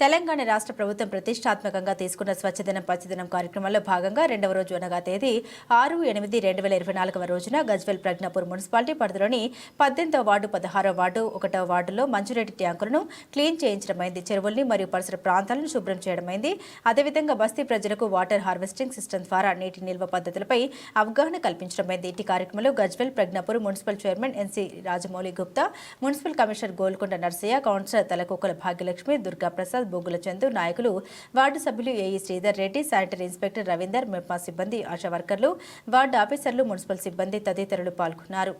తెలంగాణ రాష్ట్ర ప్రభుత్వం ప్రతిష్టాత్మకంగా తీసుకున్న స్వచ్ఛదనం పచ్చదనం కార్యక్రమంలో భాగంగా రెండవ రోజు అనగా తేదీ ఆరు ఎనిమిది రెండు వేల ఇరవై నాలుగవ రోజున గజ్వెల్ ప్రజ్ఞాపూర్ మున్సిపాలిటీ పరిధిలోని పద్దెనిమిదవ వార్డు పదహారవ వార్డు ఒకటవ వార్డులో మంజురెడ్డి ట్యాంకులను క్లీన్ చేయించడమైంది. చెరువుల్ని మరియు పరిసర ప్రాంతాలను శుభ్రం చేయడమైంది. అదేవిధంగా బస్తీ ప్రజలకు వాటర్ హార్వెస్టింగ్ సిస్టమ్ ద్వారా నీటి నిల్వ పద్ధతులపై అవగాహన కల్పించడమైంది. ఇటు కార్యక్రమంలో Gajwel Prajnapur municipal chairman NC Rajamouli Gupta municipal commissioner Golkonda Narsaiah councillor Talakokkula Bhagyalakshmi Durga Prasad Boggula Chandu నాయకులు వార్డు సభ్యులు AE Sridhar Reddy sanitary inspector Ravinder MEPMA సిబ్బంది ఆశా వర్కర్లు వార్డు ఆఫీసర్లు మున్సిపల్ సిబ్బంది తదితరులు పాల్గొన్నారు.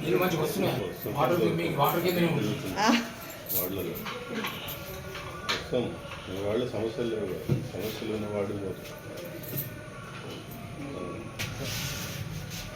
నీళ్ళు మంచిగా వస్తున్నాయి వాటర్ మీకు వాటర్ కింద ఉంది. వాళ్ళలో మొత్తం మీ వాళ్ళు సమస్యలు లేవు. సమస్యలు ఉన్న వాడు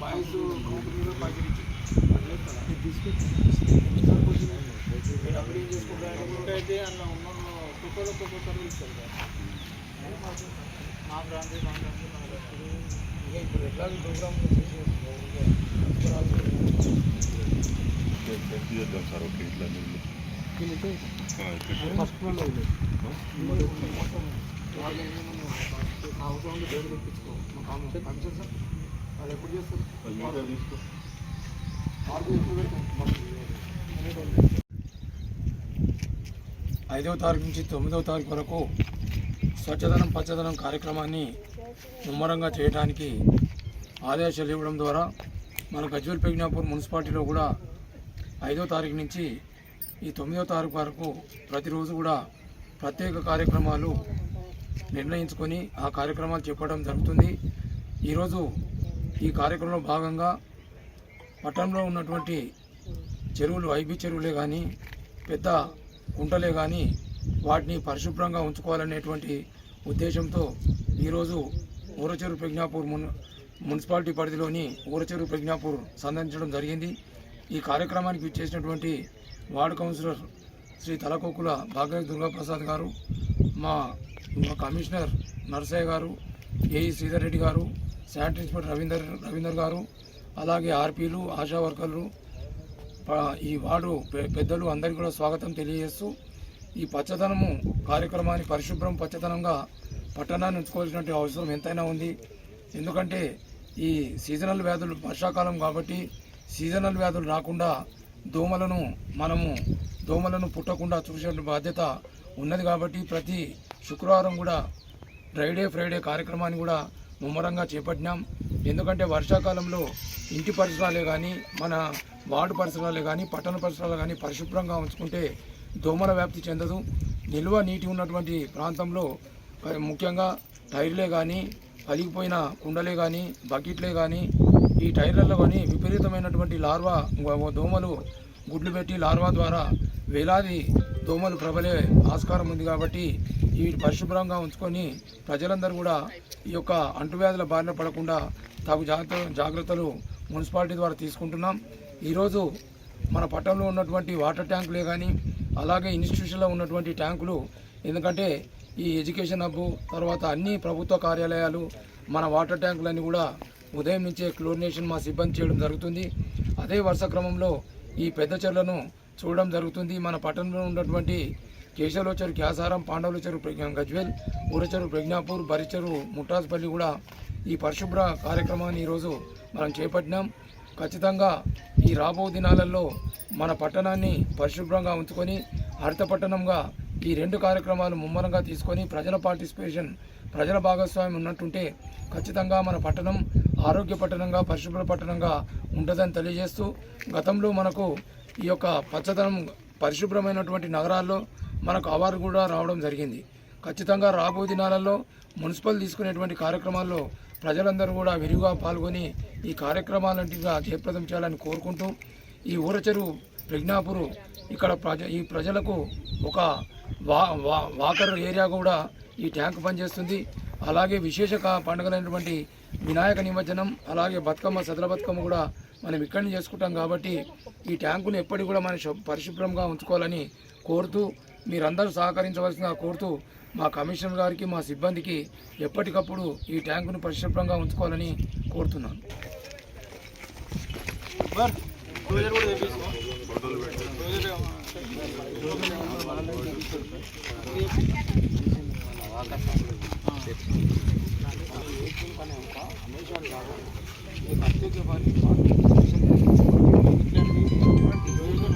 ఎక్కడ రావాలి ఇది? అదే అదే ఆ, సేమ్ పాయింట్ టూ కంటే ఎక్కువ ఉంటే కొంచెం పాయింట్ ఫైవ్ దాటితే ఇక ఇది నాట్ చెక్ చేద్దాం సార్ ఓకే ఇట్లా నీళ్ళు ఆ, ఇక్కడ. అది ఐదవ తారీఖు నుంచి తొమ్మిదవ తారీఖు వరకు స్వచ్ఛదనం పచ్చదనం కార్యక్రమాన్ని ముమ్మరంగా చేయడానికి ఆదేశాలు ఇవ్వడం ద్వారా మన గజ్వల్ ప్రజ్ఞాపూర్ మున్సిపాలిటీలో కూడా ఐదో తారీఖు నుంచి ఈ తొమ్మిదవ తారీఖు వరకు ప్రతిరోజు కూడా ప్రత్యేక కార్యక్రమాలు నిర్ణయించుకొని ఆ కార్యక్రమాలు చెప్పడం జరుగుతుంది. ఈరోజు ఈ కార్యక్రమంలో భాగంగా పట్టణంలో ఉన్నటువంటి చెరువులు ఐబీ చెరువులే కానీ పెద్ద కుంటలే కానీ వాటిని పరిశుభ్రంగా ఉంచుకోవాలనేటువంటి ఉద్దేశంతో ఈరోజు ఊరచెరు ప్రజ్ఞాపూర్ మున్ మున్సిపాలిటీ పరిధిలోని ఊరచెరు ప్రజ్ఞాపూర్ సందర్శించడం జరిగింది. ఈ కార్యక్రమానికి చేసినటువంటి వార్డు కౌన్సిలర్ శ్రీ తలకొక్కుల భాగ్య దుర్గాప్రసాద్ గారు మా మా కమిషనర్ నర్సయ్య గారు ఏఈ శ్రీధర్ రెడ్డి గారు శానిటరీ ఇన్స్పెక్టర్ రవీందర్ రవీందర్ గారు అలాగే ఆర్పీలు ఆశా వర్కర్లు ఈ వార్డు పె- పెద్దలు అందరికీ కూడా స్వాగతం తెలియజేస్తూ ఈ పచ్చదనము కార్యక్రమాన్ని పరిశుభ్రం పచ్చదనంగా పట్టణాన్ని ఉంచుకోవాల్సినటువంటి అవసరం ఎంతైనా ఉంది. ఎందుకంటే ఈ సీజనల్ వ్యాధులు వర్షాకాలం కాబట్టి సీజనల్ వ్యాధులు రాకుండా దోమలను మనము దోమలను పుట్టకుండా చూసేటువంటి బాధ్యత ఉన్నది కాబట్టి ప్రతి శుక్రవారం కూడా డ్రైడే ఫ్రైడే కార్యక్రమాన్ని కూడా ముమ్మరంగా చేపట్టినాం. ఎందుకంటే వర్షాకాలంలో ఇంటి పరిసరాలే కానీ మన వార్డు పరిసరాలే కానీ పట్టణ పరిసరాలు కానీ పరిశుభ్రంగా ఉంచుకుంటే దోమల వ్యాప్తి చెందదు. నిల్వ నీటి ఉన్నటువంటి ప్రాంతంలో ముఖ్యంగా టైర్లే కానీ పలిగిపోయిన కుండలే కానీ బకెట్లే కానీ ఈ టైర్లలో కానీ విపరీతమైనటువంటి లార్వా దోమలు గుడ్లు పెట్టి లార్వా ద్వారా వేలాది దోమలు ప్రబలే ఆస్కారం ఉంది కాబట్టి ఇవి పరిశుభ్రంగా ఉంచుకొని ప్రజలందరూ కూడా ఈ యొక్క అంటువ్యాధుల బారిన పడకుండా తగు జాగ్రత్త జాగ్రత్తలు మున్సిపాలిటీ ద్వారా తీసుకుంటున్నాం. ఈరోజు మన పట్టణంలో ఉన్నటువంటి వాటర్ ట్యాంకులే కానీ అలాగే ఇన్స్టిట్యూషన్లో ఉన్నటువంటి ట్యాంకులు ఎందుకంటే ఈ ఎడ్యుకేషన్ హబ్ తర్వాత అన్ని ప్రభుత్వ కార్యాలయాలు మన వాటర్ ట్యాంకులన్నీ కూడా ఉదయం నుంచే క్లోరినేషన్ మా సిబ్బంది చేయడం జరుగుతుంది. అదే వరుస క్రమంలో ఈ పెద్ద చెర్లను చూడడం జరుగుతుంది. మన పట్టణంలో ఉన్నటువంటి కేశవలో చెరువు క్యాసారం పాండవుల చెరువు ప్రజ్ఞ- గజ్వేల్ ఊరచెరు ప్రజ్ఞాపూర్ బరిచెరు ముట్టాజ్పల్లి కూడా ఈ పరిశుభ్ర కార్యక్రమాన్ని ఈరోజు మనం చేపట్టినాం. ఖచ్చితంగా ఈ రాబో దినాలలో మన పట్టణాన్ని పరిశుభ్రంగా ఉంచుకొని హరిత పట్టణంగా ఈ రెండు కార్యక్రమాలు ముమ్మరంగా తీసుకొని ప్రజల పార్టిసిపేషన్ ప్రజల భాగస్వామ్యం ఉన్నట్టుంటే ఖచ్చితంగా మన పట్టణం ఆరోగ్య పట్టణంగా పరిశుభ్ర పట్టణంగా ఉంటుందని తెలియజేస్తూ గతంలో మనకు ఈ యొక్క పచ్చదనం పరిశుభ్రమైనటువంటి నగరాల్లో మనకు అవార్డు కూడా రావడం జరిగింది. ఖచ్చితంగా రాబో దినాలలో మున్సిపల్ తీసుకునేటువంటి కార్యక్రమాల్లో ప్రజలందరూ కూడా విరివిగా పాల్గొని ఈ కార్యక్రమాలంటిగా జయప్రదం చేయాలని కోరుకుంటూ ఈ ఊరచెరు ప్రజ్ఞాపూర్ ఇక్కడ ప్రజ ఈ ప్రజలకు ఒక వా వా- వాకర్ ఏరియా కూడా ఈ ట్యాంక్ పనిచేస్తుంది. అలాగే విశేష పండుగలైనటువంటి వినాయక నిమజ్జనం అలాగే బతుకమ్మ సదల బతుకమ్మ కూడా మనం ఇక్కడిని చేసుకుంటాం కాబట్టి ఈ ట్యాంకును ఎప్పటికి కూడా మనం పరిశుభ్రంగా ఉంచుకోవాలని కోరుతూ మీరందరూ సహకరించవలసిందిగా కోరుతూ మా కమిషనర్ గారికి మా సిబ్బందికి ఎప్పటికప్పుడు ఈ ట్యాంకును పరిశుభ్రంగా ఉంచుకోవాలని కోరుతున్నాను. చెప్పాను అమెజాన్ కాదు. మీకు అత్యధిక వారికి